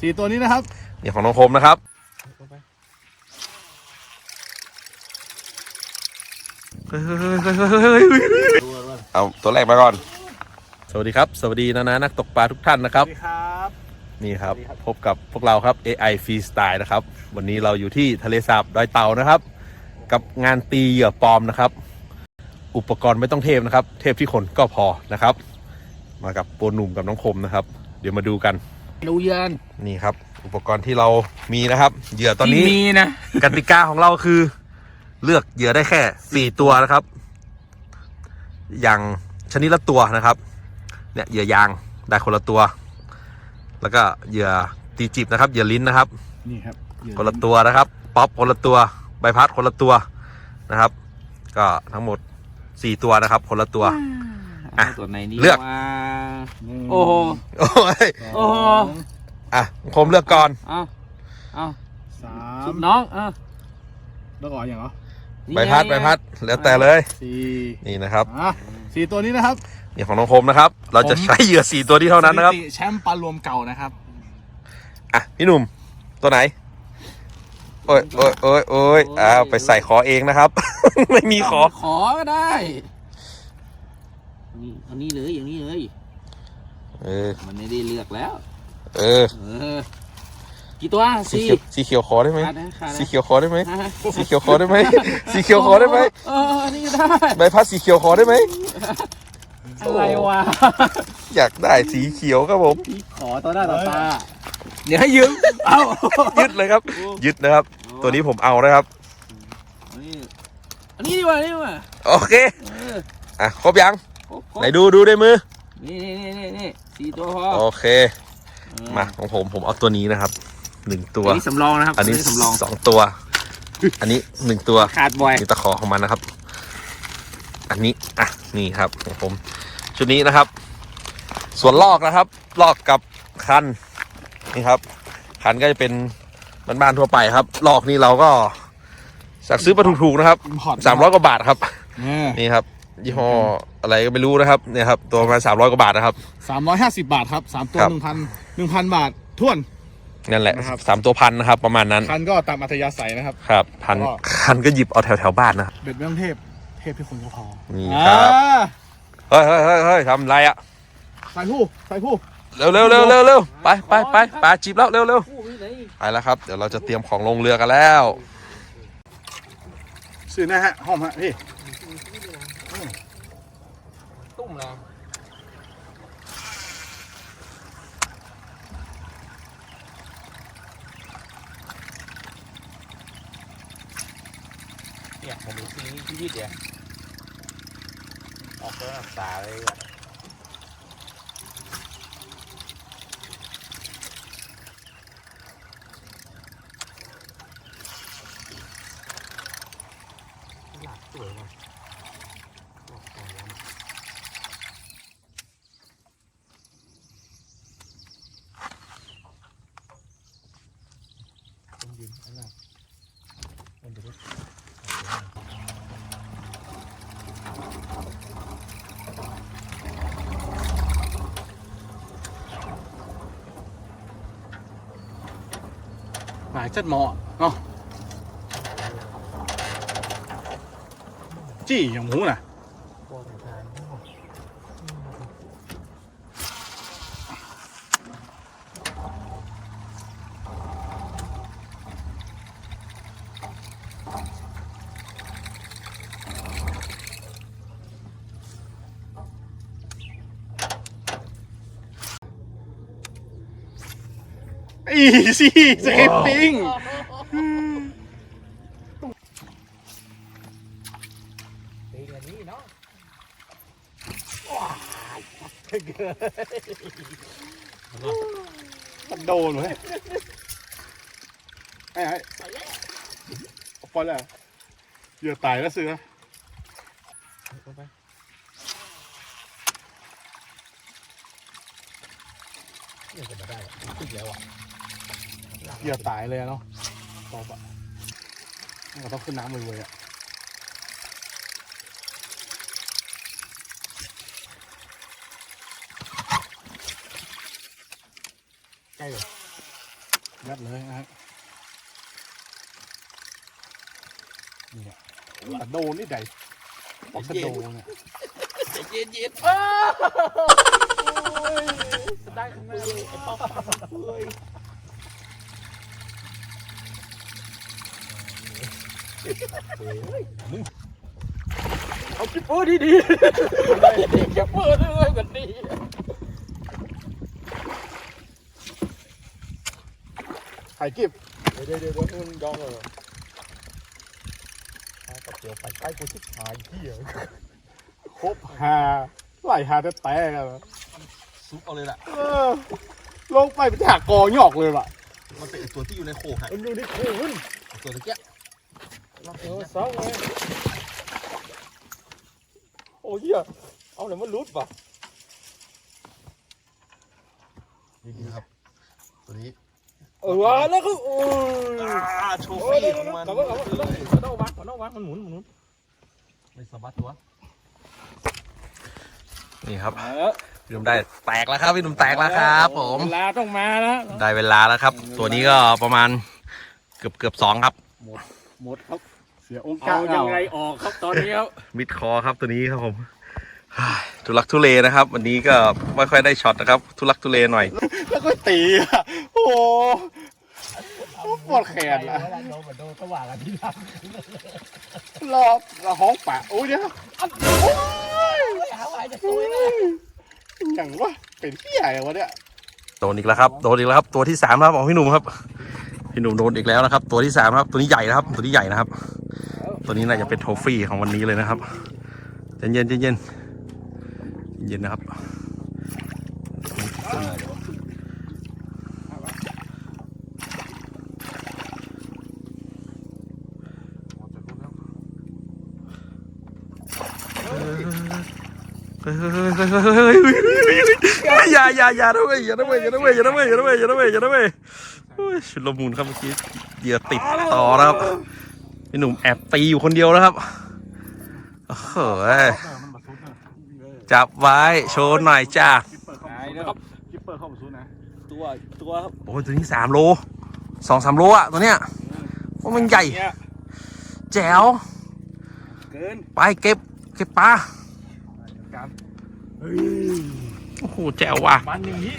สี่ตัวนี้นะครับนี่ของน้องคมนะครับเฮ้ยเฮ้ยเฮ้ยเฮ้ยเฮ้ยเฮ้ยเอาตัวแรกมาก่อน สวัสดีครับ สวัสดีนะนะนักตกปลาทุกท่านนะครับ สวัสดีครับ นี่ครับสวัสดีครับ พบกับพวกเราครับ AI Freestyle นะครับ วันนี้เราอยู่ที่ทะเลสาบดอยเต่านะครับ กับงานตีเหยื่อปลอมนะครับ อุปกรณ์ไม่ต้องเทพนะครับ เทพที่คนก็พอนะครับ มากับโปรหนุ่มกับน้องคมนะครับ เดี๋ยวมาดูกัน ดูเยือนนี่ครับ อุปกรณ์ที่เรามีนะครับเหยื่อตอนนี้ที่มีนะกติกาของเราคือ เลือกเหยื่อได้แค่สี่ตัวนะครับ อย่างชนิดละตัวนะครับ เนี่ยเหยื่อยางได้คนละตัว แล้วก็เหยื่อตีจิบนะครับเหยื่อลิ้นนะครับนี่ครับเหยื่อคนละตัวนะครับ ป๊อปคนละตัวใบพัดคนละตัวนะครับ ก็ทั้งหมดสี่ตัวนะครับ คนละตัวอะตัวไหนนี่เลือกว่าหนึ่ง โอ้โห โอ้ยโอ้โห อะคมเลือกก่อน เอาเอาสาชุมบน้องเอะแล้วก่อนอย่างเหรอใบพัดใบพัด แล้วแต่เลย สี่นี่นะครับ อะสี่ตัวนี้นะครับนี่ของน้องคมนะครับ เราจะผมใช้เหยื่อสี่ตัวนี้เท่านั้นนะครับ สถิติแชมป์ปลารวมเก่านะครับอะพี่หนุ่มตัวไหน โอ้ยโอ้ยโอ้ยโอ้ยอ้าวไปใส่ขอเองนะครับ ไม่มีขอ ขอก็ได้นี่เอานี่เลยอย่างนี้เลย เออ มันไม่ได้เลือกแล้ว เออ เออ กี่ตัวสีสี่ เขียวสีเขียวขอได้ไหมขาดนะขาดนะ สีเขียวขอได้ไหมฮะสีเขียวขอได้ไหมสีเขียวขอได้ไหมเออ นี่ก็ได้ ใบพัดสีเขียวขอได้ไหม อะไรวะอยากได้สีเขียวครับผมพี่ขอต่อหน้าต่อตาเดี๋ยวให้ยืมเอายึดเลยครับ ยึดนะครับ ตัวนี้ผมเอานะครับ อันนี้อันนี้ดีกว่านี่ดีกว่าโอเค เอออะครบยัง ครบครบไหนดูดูด้วยมือ นี่นี่นี่นี่นี่สี่ตัวพอโอเค มาของผมผมเอาตัวนี้นะครับหนึ่งตัวอันนี้สำรองนะครับ อันนี้สำรองสองตัว อันนี้หนึ่งตัวขาดบ่อยมีตะขอของมันนะครับ อันนี้อะนี่ครับของผม ชุดนี้นะครับ ส่วนลอกนะครับ ลอกกับคันนี่ครับ คันก็จะเป็นบ้านๆทั่วไปครับ ลอกนี่เราก็สั่งซื้อมาถูกๆนะครับ import สามร้อยกว่าบาทครับเนี่ยนี่ครับ ยี่ห้อ อะไรก็ไม่รู้นะครับเนี่ยครับตัวประมาณสามร้อยกว่าบาทนะครับสามร้อยห้าสิบบาทครับสามตัวครับหนึ่งพันหนึ่งพันบาทท่วน นั่นแหละนะครับ สามตัวพันนะครับ ประมาณนั้นคันก็ตามอัธยาศัยนะครับครับพันก็คันก็หยิบเอาแถวๆบ้านนะครับเบ็ดไม่ต้องเทพ เทพที่คนก็พอนี่ครับอ่าเฮ้ยเฮ้ยเฮ้ยเฮ้ยทำไรอะใส่ผู้ใส่ผู้เร็วเร็วเร็วเร็วเร็วไปไปไปปลาจีบแล้วเร็วเร็วคู่นี่ไหนไปแล้วครับเดี๋ยวเราจะเตรียมของลงเรือกันแล้ว ซื้อนะฮะห้องฮะพี่ ตุ้มแล้ว เนี่ยผมมีซีนี่ยืดเนี่ยออกก็รักษาเลยอะหลักสวยมาก จัดเหมาะ อย่างหมูน่ะอีซี่สเก็ตติ้งตีกันนี้เนาะมันโดนเลยไอ้ไอ้เอาปล่อยแล้วเหยื่อตายแล้วเสือ เหยื่อตายเลยอะเนาะตอบอะมันก็ต้องขึ้นน้ำเลยๆอะใกล้เลยยัดเลยนะฮะนี่อะกระโดนนี่ใดปอกกระโดนเนี่ย เย็นเย็น ได้ข้างหน้าเลยไอ้ป๊อกเอาจิ๊บเออดีดีๆจิ๊บเออด้วยกันดีถ่ายกิบเดี๋ยวเดี๋ยวมึงยองเลยกับเดียวไปใกล้กูชิบหายเหี้ยครบหาไหลหาแต่แต่กัน ซุปเอาเลยล่ะ เออลงไปเป็นฉากกอหยอกเลยว่ะมันเป็นตัวที่อยู่ในโขกฮะมันอยู่ในโคนตัวตะเกียบเออเศร้าไงโอ้ยเหี้ยเอาไหนมันรุดป่ะนี่ครับ ตัวนี้เออวะแล้วก็โอ้ยอ่าโชโอ้ยฟี่เดี๋ยวของมันกลับมากลับมากลับมากระโดดวัดกระโดดวัดมันหมุนหมุนไม่สะบัดตัวนี่ครับ เออ พี่หนุ่มได้แตกแล้วครับพี่หนุ่มแตกแล้วครับ ผมเวลาต้องมาแล้วได้เวลาแล้วครับ ตัวนี้ก็ประมาณเกือบเกือบสองครับ หมดครับ เสียองค์เอาการยังไงออกครับตอนนี้ครับมิดคอครับตัวนี้ครับผมเฮ้ยทุลักทุเลนะครับ วันนี้ก็ไม่ค่อยได้ช็อตนะครับ ทุลักทุเลหน่อย แล้วก็ตีอะโอ้โหปวดแขนอะโดนโดนสว่างกันที่หลังรอรอห้องปะโอ้ยเดี๋ยวโอ้ยหาว่าจะตัวเลย อย่างวะเป็นที่ใหญ่วะเนี่ยโดนอีกแล้วครับโดนอีกแล้วครับ ตัวที่สามครับของพี่หนุ่มครับ พี่หนุ่มโดนอีกแล้วนะครับ ตัวที่สามครับ ตัวนี้ใหญ่นะครับ ตัวนี้ใหญ่นะครับ ตัวนี้น่าจะเป็นโทฟี่ของวันนี้เลยนะครับใจเย็นใจเย็นเย็นนะครับเยเฮ้ยเยเฮ้ยเฮ้ยเฮ้ยเฮ้ย อย่าอย่าอย่านะเว้ยอย่านะเว้ยอย่านะเว้ยอย่านะเว้ยอย่านะเว้ยอย่านะเว้ยอย่านะเว้ยเฮ้ยชุดละมุนครับเมื่อกี้เหยื่อติดต่อนะครับพี่หนุ่มแอบตีอยู่คนเดียวนะครับโอ้โหจับไว้โชว์หน่อยจ้ากิปเปอร์เข้ามาซูนะตัวตัวครับโอ้ยตัวนี้สามโลสองสามโลอะตัวเนี้ยโอ้มันใหญ่ แจ๋ว เกิน ไปเก็บ เก็บปลา การโอ้โหแจ๋วว่ะ มันอย่างนี้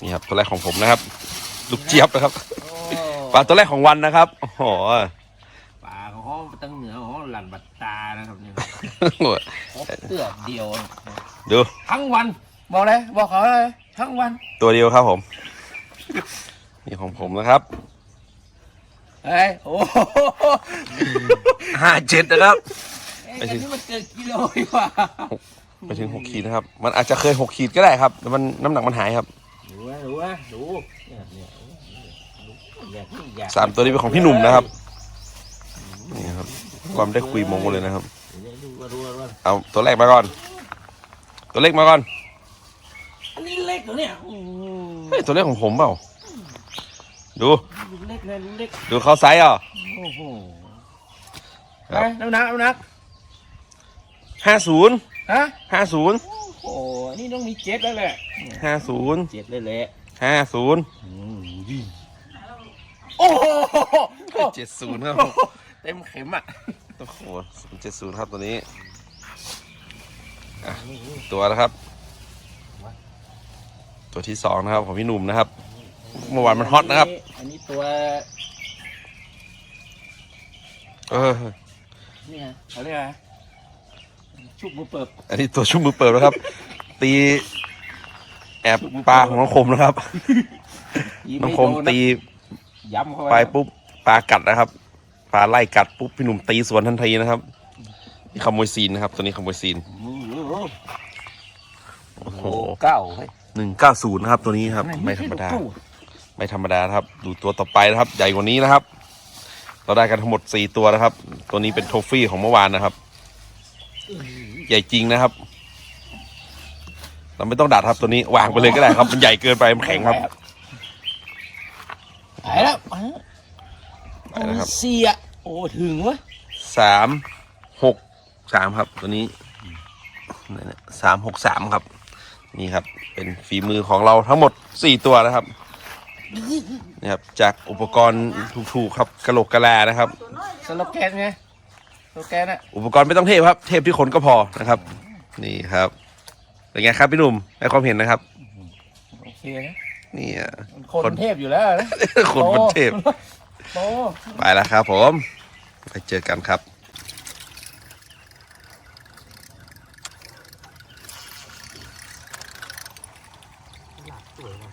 นี่ครับตัวแรกของผมนะครับ ลูกเจี๊ยบนะครับปลาตัวแรกของวันนะครับโอ้โหป่าของเขาตั้งเหนือของเขาหลั่นบัตตานะครับเนี่ยโอ้โหพบเตือเดียวดูทั้งวันบอกเลยบอกเขาเลยทั้งวันตัวเดียวครับผมนี่ของผมนะครับ เฮ้ยโอ้โหห้าเจ็ดนะครับ เอ้ยอันนี้มันเกินกิโลดีกว่าไปถึงหกขีดนะครับ มันอาจจะเคยหกขีดก็ได้ครับแต่มันน้ำหนักมันหายครับดูนะดูนะดูเนี่ยเนี่ยดูอยากนี่อยากสามตัวนี้เป็นของพี่หนุ่มนะครับนี่ครับความได้คุยมงเลยนะครับดูว่าดูว่าดูว่าเอาตัวแรกมาก่อน ตัวเล็กมาก่อนอันนี้เล็กเหรอเนี่ยโอ้โหเฮ้ยตัวเล็กของผมเปล่า ดูลูกเล็กนะลูกเล็กดูเขาไซส์อะโอ้โหครับไปน้ำหนักน้ำหนักห้าศูนย์ฮะห้าศูนย์โอ้โหอันนี่ต้องมีเจ็ดแล้วแหละห้าศูนย์เจ็ดเลยแหละห้าศูนย์โอ้โหเจ็ดศูนย์ครับเต็มเข็มอะโอ้โหเจ็ดศูนย์ครับตัวนี้อะตัวนะครับ ตัวที่สองนะครับของพี่หนุ่มนะครับ เมื่อวานมันฮอตนะครับ อันนี้ตัว เออ นี่ไงเขาเรียกอะไรชุบมือเปิบอันนี้ตัวชุ่มมือเปิดนะครับ ตีแอบปลาของน้องคมนะครับยิงน้องไม่คมโดนนะตีย้ำเข้าไปไปปุ๊บปลากัดนะครับปลาไล่กัดปุ๊บพี่หนุ่มตีสวนทันทีนะครับนี่ขโมยซีนนะครับ ตัวนี้ขโมยซีนโอ้โหโอ้เก้าเฮ้ยหนึ่งเก้าศูนย์นะครับ ตัวนี้ครับ ไม่ธรรมดาใช่ตัว ไม่ธรรมดานะครับ ดูตัวต่อไปนะครับ ใหญ่กว่านี้นะครับ เราได้กันทั้งหมดสี่ตัวนะครับ ตัวนี้เป็นโทฟี่ของเมื่อวานนะครับ ใหญ่จริงนะครับ เราไม่ต้องดัดครับตัวนี้วางไปเลยก็ได้ครับ มันใหญ่เกินไปมันแข็งครับไปแล้วไปไปแล้วครับเสียโอ้ถึงวะสามหกสามครับ ตัวนี้สามหกสามครับ นี่ครับ เป็นฝีมือของเราทั้งหมด4ตัวนะครับ นี่ครับจากอุปกรณ์ถูกๆครับกะโหลกกะแลนะครับ สโลแกนไงสโลแกนอะอุปกรณ์ไม่ต้องเทพครับ เทพที่คนก็พอนะครับ นี่ครับเป็นไงครับพี่หนุ่มให้ความเห็นนะครับโอเคนะนี่อะคนเทพอยู่แล้วนะ คนบนเทพโต ไปแล้วครับผม ไปเจอกันครับ